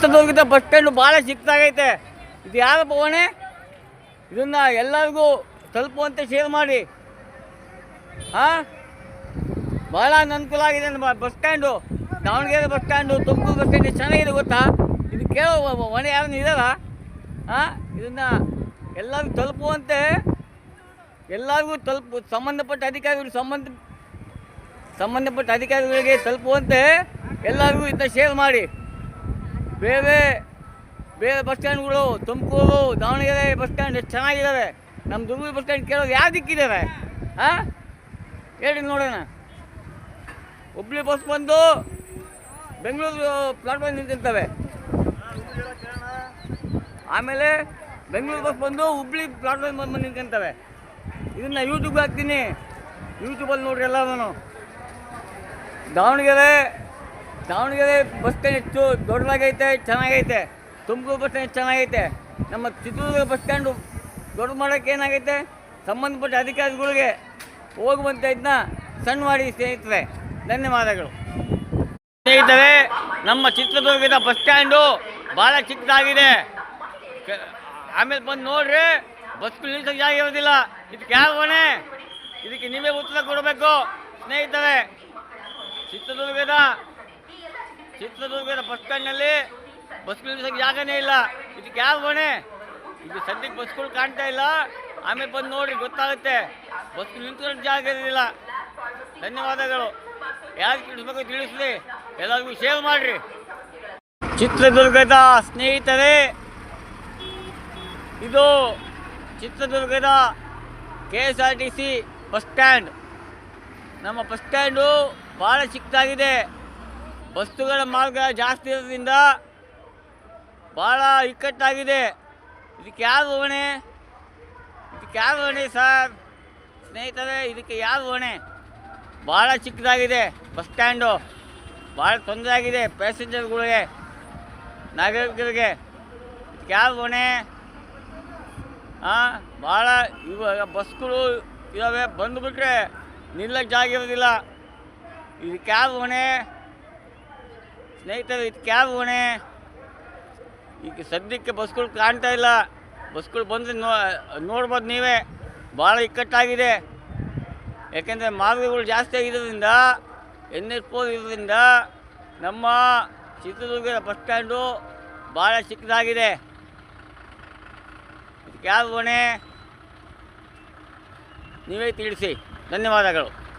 ಚಿತ್ರದುರ್ಗದ bus stand ಭಾಳ ಸಿಕ್ತಾಗೈತೆ ಇದು ಯಾರ ಹೊಣೆ ಇದನ್ನ ಎಲ್ಲರಿಗೂ ತಲುಪುವಂತೆ ಶೇರ್ ಮಾಡಿ. ಹಾಂ? ಭಾಳ ಅನುಕೂಲ ಆಗಿದೆ bus stand Davangere bus stand Tumkur bus stand ಚೆನ್ನಾಗಿದೆ ಗೊತ್ತಾ? ಇದು ಕೇಳೋ ಮನೆ ಯಾರನ್ನು ಇರಲ್ಲ ಹಾಂ? ಇದನ್ನು ಎಲ್ಲರಿಗೂ ತಲುಪುವಂತೆ ಎಲ್ಲರಿಗೂ ತಲುಪು, ಸಂಬಂಧಪಟ್ಟ ಅಧಿಕಾರಿಗಳು ಸಂಬಂಧ, ಸಂಬಂಧಪಟ್ಟ ಅಧಿಕಾರಿಗಳಿಗೆ ತಲುಪುವಂತೆ ಎಲ್ಲರಿಗೂ ಇದನ್ನ ಶೇರ್ ಮಾಡಿ. ಬೇರೆ ಬೇರೆ ಬಸ್ ಸ್ಟ್ಯಾಂಡ್ಗಳು ತುಮಕೂರು, ದಾವಣಗೆರೆ ಬಸ್ ಸ್ಟ್ಯಾಂಡ್ ಎಷ್ಟು ಚೆನ್ನಾಗಿದ್ದಾವೆ ನಮ್ಮ ದುರ್ಗ ಬಸ್ ಸ್ಟ್ಯಾಂಡ್ ಕೇಳೋದು ಯಾವ ದಿಕ್ಕಿದ್ದಾವೆ ಹಾಂ ಹೇಳಿ ನೋಡೋಣ. ಹುಬ್ಳಿ ಬಸ್ ಬಂದು ಬೆಂಗಳೂರು ಪ್ಲಾಟ್ಫಾರ್ಮ್ ನಿಂತಿರ್ತವೆ. ಆಮೇಲೆ ಬೆಂಗಳೂರು ಬಸ್ ಬಂದು ಹುಬ್ಳಿ ಪ್ಲಾಟ್ಫಾರ್ಮ್ ಬಂದು ನಿಂತಿರ್ತವೆ ಇದನ್ನು ಯೂಟ್ಯೂಬ್ ಹಾಕ್ತೀನಿ. ಯೂಟ್ಯೂಬಲ್ಲಿ ನೋಡ್ರಿ ನಾನು ದಾವಣಗೆರೆ ದಾವಣಗೆರೆ ಬಸ್ ಸ್ಟ್ಯಾಂಡ್ ಹೆಚ್ಚು ದೊಡ್ಡದಾಗೈತೆ, ಚೆನ್ನಾಗೈತೆ. ತುಮಕೂರು ಬಸ್ ಸ್ಟ್ಯಾಂಡ್ ಚೆನ್ನಾಗೈತೆ. ನಮ್ಮ ಚಿತ್ರದುರ್ಗ ಬಸ್ ಸ್ಟ್ಯಾಂಡು ದೊಡ್ಡ ಮಾಡೋಕ್ಕೆ ಏನಾಗೈತೆ? ಸಂಬಂಧಪಟ್ಟ ಅಧಿಕಾರಿಗಳಿಗೆ ಹೋಗುವಂಥ ಇದನ್ನ ಸಣ್ಣ ಮಾಡಿ ಸ್ನೇಹಿತರೆ, ಧನ್ಯವಾದಗಳು. ಸ್ನೇಹಿತರೆ, ನಮ್ಮ ಚಿತ್ರದುರ್ಗದ ಬಸ್ ಸ್ಟ್ಯಾಂಡು ಭಾಳ ಚಿಕ್ಕದಾಗಿದೆ. ಆಮೇಲೆ ಬಂದು ನೋಡ್ರಿ, ಬಸ್ಗಳು ನಿಲ್ಸಕ್ಕೆ ಜಾಗ ಇರೋದಿಲ್ಲ. ಇದಕ್ಕೆ ಯಾವ ಇದಕ್ಕೆ ನೀವೇ ಉತ್ತರ ಕೊಡಬೇಕು. ಸ್ನೇಹಿತರೆ, ಚಿತ್ರದುರ್ಗದ ಚಿತ್ರದುರ್ಗದ ಬಸ್ ಸ್ಟ್ಯಾಂಡ್ನಲ್ಲಿ ಬಸ್ಗಳು ನಿಲ್ಸೋಕೆ ಜಾಗನೇ ಇಲ್ಲ. ಇದಕ್ಕೆ ಯಾವ ಹೊಣೆ? ಇದು ಸದ್ಯಕ್ಕೆ ಬಸ್ಗಳು ಕಾಣ್ತಾ ಇಲ್ಲ. ಆಮೇಲೆ ಬಂದು ನೋಡಿ ಗೊತ್ತಾಗುತ್ತೆ. ಬಸ್ ನಿಂತ್ಕೊಳ್ಳೋ ಜಾಗ ಇರಲಿಲ್ಲ ಧನ್ಯವಾದಗಳು. ಯಾರು ತಿಳಿಸ್ಬೇಕು ತಿಳಿಸ್ರಿ ಎಲ್ಲರಿಗೂ ಶೇರ್ ಮಾಡಿರಿ. ಚಿತ್ರದುರ್ಗದ ಸ್ನೇಹಿತರೇ, ಇದು ಚಿತ್ರದುರ್ಗದ K S R T C bus stand. ನಮ್ಮ ಬಸ್ ಸ್ಟ್ಯಾಂಡು ಭಾಳ ಚಿಕ್ಕದಾಗಿದೆ. ಬಸ್ಸುಗಳ ಮಾರ್ಗ ಜಾಸ್ತಿ ಇರೋದ್ರಿಂದ ಭಾಳ ಇಕ್ಕಟ್ಟಾಗಿದೆ. ಇದಕ್ಕೆ ಯಾರು ಹೊಣೆ? ಇದಕ್ಕೆ ಯಾರು ಹೊಣೆ ಸರ್? ಸ್ನೇಹಿತರೆ, ಇದಕ್ಕೆ ಯಾರು ಹೊಣೆ? ಭಾಳ ಚಿಕ್ಕದಾಗಿದೆ ಬಸ್ ಸ್ಟ್ಯಾಂಡು. ಭಾಳ ತೊಂದರೆ ಆಗಿದೆ ಪ್ಯಾಸೆಂಜರ್ಗಳಿಗೆ, ನಾಗರಿಕರಿಗೆ. ಇದಕ್ಕೆ ಯಾರು ಹೊಣೆ? ಹಾಂ ಭಾಳ ಇವಾಗ ಬಸ್ಗಳು ಇದ್ದಾವೆ ಬಂದುಬಿಟ್ರೆ ಜಾಗ ಇರೋದಿಲ್ಲ ಇದಕ್ಕೆ ಯಾರು ಹೊಣೆ? ಸ್ನೇಹಿತರೆ, ಇದು ಕ್ಯಾಬ್ ಹೊಣೆ ಈಗ ಸದ್ಯಕ್ಕೆ ಬಸ್ಗಳು ಕಾಣ್ತಾ ಇಲ್ಲ. ಬಸ್ಗಳು ಬಂದರೆ ನೋ, ನೋಡ್ಬೋದು ನೀವೇ. ಭಾಳ ಇಕ್ಕಟ್ಟಾಗಿದೆ. ಯಾಕೆಂದರೆ ಮಾರ್ಗಗಳು ಜಾಸ್ತಿ ಆಗಿರೋದ್ರಿಂದ ಎನ್ ಎಸ್ ಫೋರ್ ಇರೋದ್ರಿಂದ ನಮ್ಮ ಚಿತ್ರದುರ್ಗದ ಬಸ್ ಸ್ಟ್ಯಾಂಡು ಭಾಳ ಚಿಕ್ಕದಾಗಿದೆ. ಕ್ಯಾಬ್ ಓಣೆ. ನೀವೇ ತಿಳಿಸಿ. ಧನ್ಯವಾದಗಳು.